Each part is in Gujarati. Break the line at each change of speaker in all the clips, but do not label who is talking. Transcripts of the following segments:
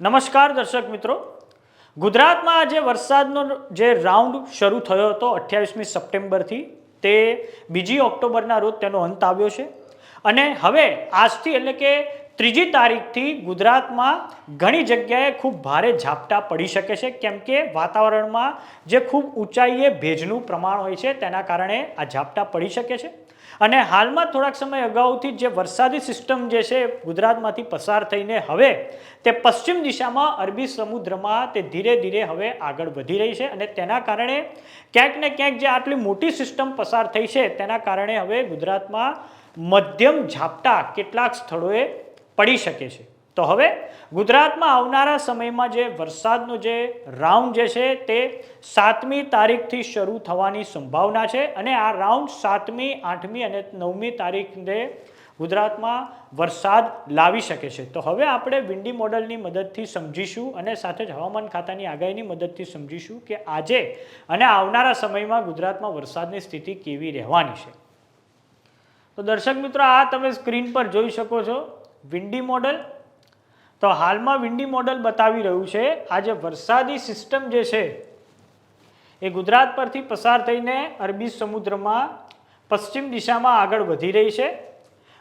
નમસ્કાર દર્શક મિત્રો. ગુજરાતમાં આજે વરસાદનો જે રાઉન્ડ શરૂ થયો હતો અઠ્યાવીસમી સપ્ટેમ્બરથી, તે બીજી ઓક્ટોબરના રોજ તેનો અંત આવ્યો છે. અને હવે આજથી એટલે કે ત્રીજી તારીખથી ગુજરાતમાં ઘણી જગ્યાએ ખૂબ ભારે ઝાપટા પડી શકે છે. કેમ કે વાતાવરણમાં જે ખૂબ ઊંચાઈએ ભેજનું પ્રમાણ હોય છે, તેના કારણે આ ઝાપટા પડી શકે છે. અને હાલમાં થોડાક સમય અગાઉથી જે વરસાદી સિસ્ટમ જે છે, ગુજરાતમાંથી પસાર થઈને હવે તે પશ્ચિમ દિશામાં અરબી સમુદ્રમાં તે ધીરે ધીરે હવે આગળ વધી રહી છે અને તેના કારણે ક્યાંક ને ક્યાંક જે આટલી મોટી સિસ્ટમ પસાર થઈ છે, તેના કારણે હવે ગુજરાતમાં મધ્યમ ઝાપટા કેટલાક સ્થળોએ પડી શકે છે. તો હવે ગુજરાતમાં આવનારા સમયમાં જે વરસાદનો જે રાઉન્ડ જે છે તે સાતમી તારીખથી શરૂ થવાની સંભાવના છે અને આ રાઉન્ડ સાતમી, આઠમી અને નવમી તારીખને ગુજરાતમાં વરસાદ લાવી શકે છે. તો હવે આપણે વિન્ડી મોડલની મદદથી સમજીશું અને સાથે જ હવામાન ખાતાની આગાહીની મદદથી સમજીશું કે આજે અને આવનારા સમયમાં ગુજરાતમાં વરસાદની સ્થિતિ કેવી રહેવાની છે. તો દર્શક મિત્રો, આ તમે સ્ક્રીન પર જોઈ શકો છો. Windy model. તો હાલમાં વિન્ડી મોડલ બતાવી રહ્યું છે, આ જે વરસાદી સિસ્ટમ જે છે, એ ગુજરાત પરથી પસાર થઈને અરબી સમુદ્રમાં પશ્ચિમ દિશામાં આગળ વધી રહી છે.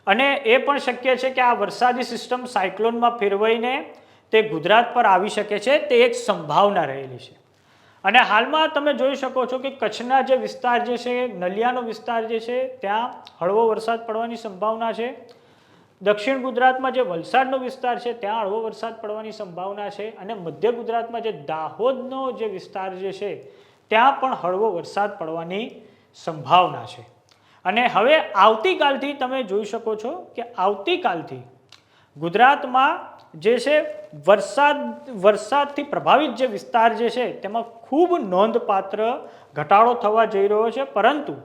અને એ પણ શક્ય છે કે આ વરસાદી સિસ્ટમ સાયક્લોનમાં ફેરવાઈને તે ગુજરાત પર આવી શકે છે, તે એક સંભાવના રહેલી છે. અને હાલમાં તમે જોઈ શકો છો કે કચ્છના જે વિસ્તાર જે છે, નલિયાનો વિસ્તાર જે છે, ત્યાં હળવો વરસાદ પડવાની સંભાવના છે. દક્ષિણ ગુજરાતમાં જે વલસાડનો વિસ્તાર છે, ત્યાં હળવો વરસાદ પડવાની સંભાવના છે અને મધ્ય ગુજરાતમાં જે દાહોદનો જે વિસ્તાર જે છે, ત્યાં પણ હળવો વરસાદ પડવાની સંભાવના છે. અને હવે આવતીકાલથી તમે જોઈ શકો છો કે આવતીકાલથી ગુજરાતમાં જે છે, વરસાદ, વરસાદથી પ્રભાવિત જે વિસ્તાર જે છે, તેમાં ખૂબ નોંધપાત્ર ઘટાડો થવા જઈ રહ્યો છે, પરંતુ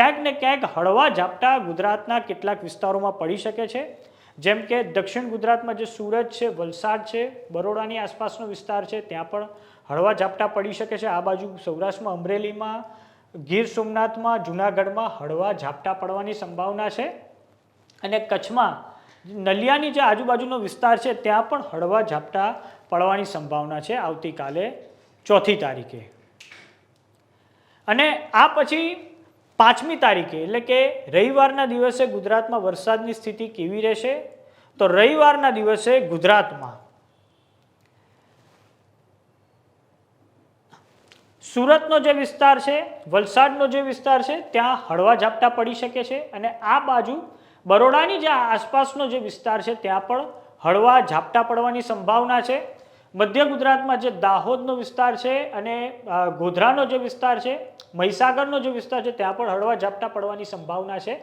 ક્યાંક ને ક્યાંક હળવા ઝાપટા ગુજરાતના કેટલાક વિસ્તારોમાં પડી શકે છે. જેમ કે દક્ષિણ ગુજરાતમાં જે સુરત છે, વલસાડ છે, બરોડાની આસપાસનો વિસ્તાર છે, ત્યાં પણ હળવા ઝાપટા પડી શકે છે. આ બાજુ સૌરાષ્ટ્રમાં અમરેલીમાં, ગીર સોમનાથમાં, જુનાગઢમાં હળવા ઝાપટા પડવાની સંભાવના છે. અને કચ્છમાં નલિયાની જે આજુબાજુનો વિસ્તાર છે, ત્યાં પણ હળવા ઝાપટા પડવાની સંભાવના છે આવતીકાલે ચોથી તારીખે. અને આ પછી પાંચમી તારીખે, એટલે કે રવિવારના દિવસે ગુજરાતમાં વરસાદની સ્થિતિ કેવી રહેશે? તો રવિવારના દિવસે ગુજરાતમાં સુરતનો જે વિસ્તાર છે, વલસાડનો જે વિસ્તાર છે, ત્યાં હળવા ઝાપટા પડી શકે છે અને આ બાજુ બરોડાની જે આસપાસનો જે વિસ્તાર છે, ત્યાં પણ હળવા ઝાપટા પડવાની સંભાવના છે. મધ્ય ગુજરાતમાં જે દાહોદનો વિસ્તાર છે અને ગોધરાનો જે વિસ્તાર છે, મહીસાગરનો જે વિસ્તાર છે, ત્યાં પણ હળવા ઝાપટા પડવાની સંભાવના છે.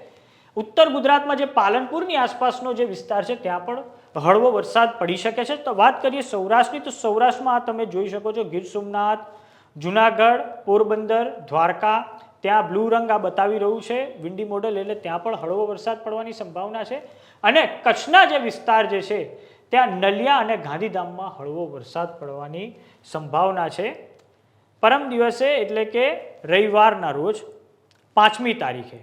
ઉત્તર ગુજરાતમાં જે પાલનપુરની આસપાસનો જે વિસ્તાર છે, ત્યાં પણ હળવો વરસાદ પડી શકે છે. તો વાત કરીએ સૌરાષ્ટ્રની, તો સૌરાષ્ટ્રમાં તમે જોઈ શકો છો, ગીર સોમનાથ, જુનાગઢ, પોરબંદર, દ્વારકા, ત્યાં બ્લુ રંગ આ બતાવી રહ્યું છે, વિન્ડી મોડલ, એટલે ત્યાં પણ હળવો વરસાદ પડવાની સંભાવના છે. અને કચ્છના જે વિસ્તાર જે છે ત્યાં નલિયા અને ગાંધીધામમાં હળવો વરસાદ પડવાની સંભાવના છે. પરમ દિવસે એટલે કે રવિવારના રોજ પાંચમી તારીખે.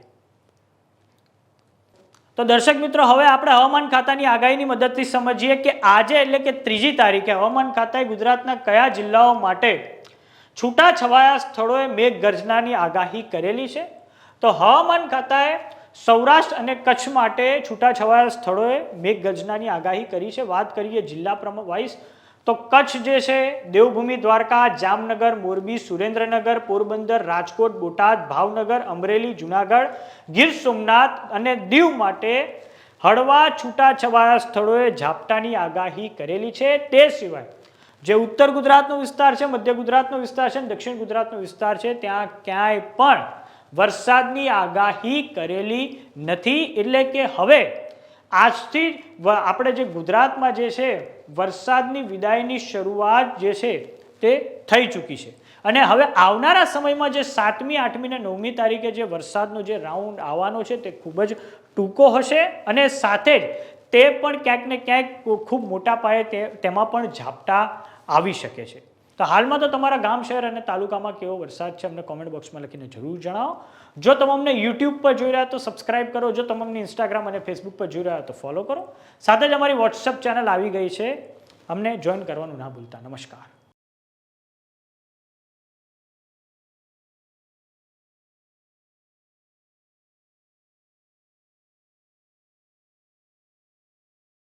તો દર્શક મિત્રો, હવે આપણે હવામાન ખાતાની આગાહીની મદદથી સમજીએ કે આજે એટલે કે ત્રીજી તારીખે હવામાન ખાતાએ ગુજરાતના કયા જિલ્લાઓ માટે છૂટાછવાયા સ્થળોએ મેઘ ગર્જનાની આગાહી કરેલી છે? તો હવામાન ખાતાએ સૌરાષ્ટ્ર અને કચ્છ માટે છૂટાછવાયા સ્થળોએ મેઘગર્જનાની આગાહી કરી છે. વાત કરીએ જિલ્લા પ્રમુખ વાઇઝ તો કચ્છ જે છે, દેવભૂમિ, દ્વારકા, જામનગર, મોરબી, સુરેન્દ્રનગર, પોરબંદર, રાજકોટ, બોટાદ, ભાવનગર, અમરેલી, જુનાગઢ, ગીર સોમનાથ અને દીવ માટે હળવા છૂટાછવાયા સ્થળોએ ઝાપટાની આગાહી કરેલી છે. તે સિવાય જે ઉત્તર ગુજરાતનો વિસ્તાર છે, મધ્ય ગુજરાતનો વિસ્તાર છે દક્ષિણ ગુજરાતનો વિસ્તાર છે, ત્યાં ક્યાંય પણ વરસાદની આગાહી કરેલી નથી એટલે કે હવે આજથી આપણે જે ગુજરાતમાં જે છે વરસાદની વિદાયની શરૂઆત જે છે તે થઈ ચૂકી છે. અને હવે આવનારા સમયમાં જે સાતમી, આઠમી ને નવમી તારીખે જે વરસાદનો જે રાઉન્ડ આવવાનો છે તે ખૂબ જ ટૂંકો હશે અને સાથે જ તે પણ ક્યાંક ને ક્યાંક ખૂબ મોટા પાયે તેમાં પણ ઝાપટા આવી શકે છે. તો હાલમાં તો તમારા ગામ, શહેર અને તાલુકામાં કેવો વરસાદ છે, અમને કોમેન્ટ બોક્સમાં લખીને જરૂર જણાવો. જો તમે અમને યુટ્યુબ પર જોઈ રહ્યા તો સબસ્ક્રાઇબ કરો. જો તમે અમને ઇન્સ્ટાગ્રામ અને ફેસબુક પર જોઈ રહ્યા તો ફોલો કરો. સાથે જ અમારી વોટ્સઅપ ચેનલ આવી ગઈ છે. અમને જોઈન કરવાનું ના ભૂલતા. નમસ્કાર.